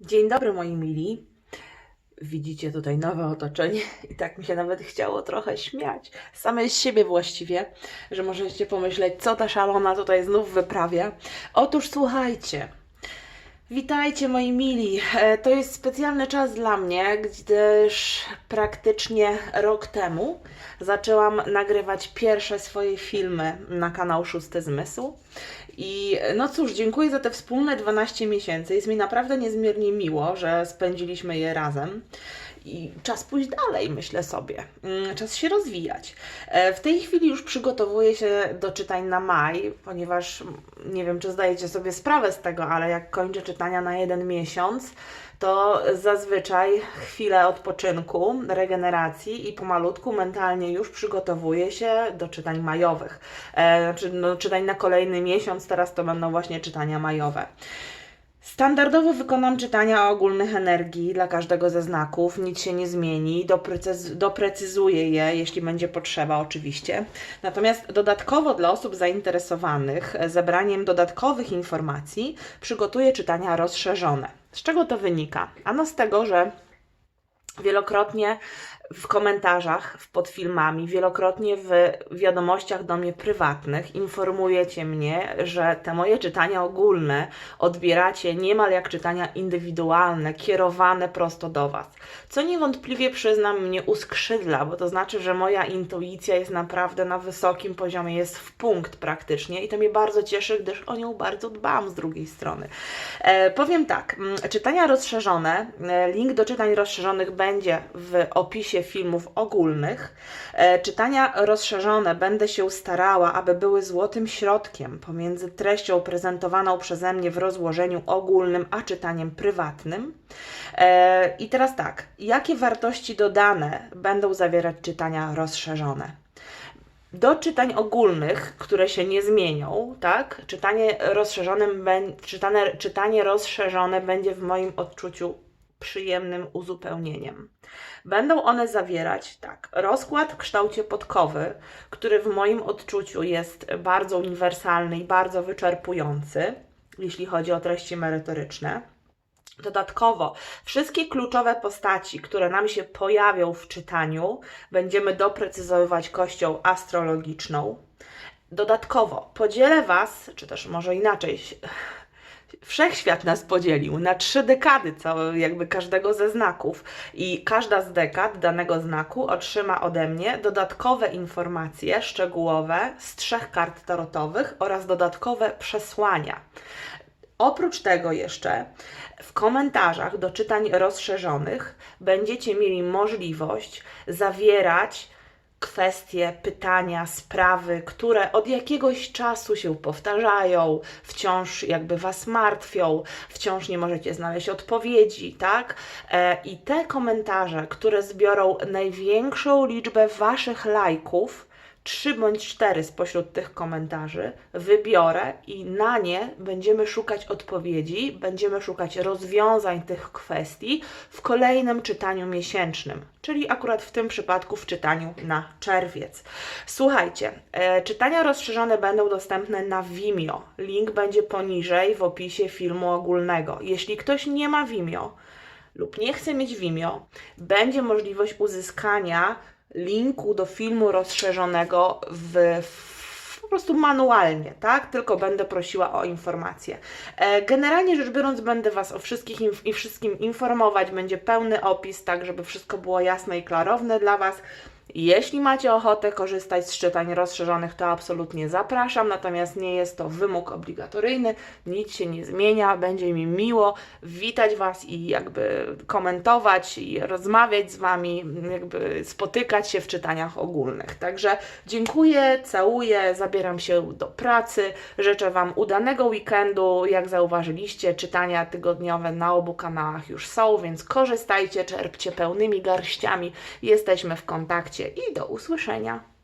Dzień dobry moi mili. Widzicie tutaj nowe otoczenie i tak mi się nawet chciało trochę śmiać. Samej z siebie właściwie, że możecie pomyśleć, co ta szalona tutaj znów wyprawia. Otóż słuchajcie. Witajcie moi mili. E, To jest specjalny czas dla mnie, gdyż praktycznie rok temu zaczęłam nagrywać pierwsze swoje filmy na kanał Szósty Zmysł. I no cóż, dziękuję za te wspólne 12 miesięcy. Jest mi naprawdę niezmiernie miło, że spędziliśmy je razem. I czas pójść dalej, myślę sobie. Mm, Czas się rozwijać. E, W tej chwili już przygotowuję się do czytań na maj, ponieważ nie wiem, czy zdajecie sobie sprawę z tego, ale jak kończę czytania na jeden miesiąc, to zazwyczaj chwilę odpoczynku, regeneracji i pomalutku mentalnie już przygotowuję się do czytań majowych. E, znaczy, no, czytań na kolejny miesiąc, teraz to będą właśnie czytania majowe. Standardowo wykonam czytania o ogólnych energii dla każdego ze znaków, nic się nie zmieni, doprecyz- doprecyzuję je, jeśli będzie potrzeba, oczywiście. Natomiast dodatkowo dla osób zainteresowanych e, zebraniem dodatkowych informacji przygotuję czytania rozszerzone. Z czego to wynika? Ano z tego, że wielokrotnie w komentarzach pod filmami, wielokrotnie w wiadomościach do mnie prywatnych informujecie mnie, że te moje czytania ogólne odbieracie niemal jak czytania indywidualne, kierowane prosto do Was. Co niewątpliwie przyznam mnie uskrzydla, bo to znaczy, że moja intuicja jest naprawdę na wysokim poziomie, jest w punkt praktycznie i to mnie bardzo cieszy, gdyż o nią bardzo dbam z drugiej strony. E, powiem tak, czytania rozszerzone, e, link do czytań rozszerzonych będzie w opisie filmów ogólnych. E, czytania rozszerzone będę się starała, aby były złotym środkiem pomiędzy treścią prezentowaną przeze mnie w rozłożeniu ogólnym, a czytaniem prywatnym. E, I teraz tak, jakie wartości dodane będą zawierać czytania rozszerzone? Do czytań ogólnych, które się nie zmienią, tak? Czytanie czytane, czytanie rozszerzone będzie w moim odczuciu przyjemnym uzupełnieniem. Będą one zawierać tak, rozkład w kształcie podkowy, który w moim odczuciu jest bardzo uniwersalny i bardzo wyczerpujący, jeśli chodzi o treści merytoryczne. Dodatkowo, wszystkie kluczowe postaci, które nam się pojawią w czytaniu, będziemy doprecyzowywać kością astrologiczną. Dodatkowo, podzielę Was, czy też może inaczej, Wszechświat nas podzielił na trzy dekady, co jakby każdego ze znaków, i każda z dekad danego znaku otrzyma ode mnie dodatkowe informacje szczegółowe z trzech kart tarotowych oraz dodatkowe przesłania. Oprócz tego jeszcze w komentarzach do czytań rozszerzonych będziecie mieli możliwość zawierać kwestie, pytania, sprawy, które od jakiegoś czasu się powtarzają, wciąż jakby Was martwią, wciąż nie możecie znaleźć odpowiedzi, tak? E, I te komentarze, które zbiorą największą liczbę Waszych lajków, trzy bądź cztery spośród tych komentarzy wybiorę i na nie będziemy szukać odpowiedzi, będziemy szukać rozwiązań tych kwestii w kolejnym czytaniu miesięcznym, czyli akurat w tym przypadku w czytaniu na czerwiec. Słuchajcie, e, czytania rozszerzone będą dostępne na Vimeo. Link będzie poniżej w opisie filmu ogólnego. Jeśli ktoś nie ma Vimeo, lub nie chce mieć Vimeo, będzie możliwość uzyskania linku do filmu rozszerzonego w, w po prostu manualnie, tak? Tylko będę prosiła o informacje. E, Generalnie rzecz biorąc, będę Was o wszystkich inf- i wszystkim informować. Będzie pełny opis, tak żeby wszystko było jasne i klarowne dla Was. Jeśli macie ochotę korzystać z czytań rozszerzonych, to absolutnie zapraszam, natomiast nie jest to wymóg obligatoryjny, nic się nie zmienia, będzie mi miło witać Was i jakby komentować i rozmawiać z Wami, jakby spotykać się w czytaniach ogólnych. Także dziękuję, całuję, zabieram się do pracy, życzę Wam udanego weekendu, jak zauważyliście, czytania tygodniowe na obu kanałach już są, więc korzystajcie, czerpcie pełnymi garściami, jesteśmy w kontakcie i do usłyszenia.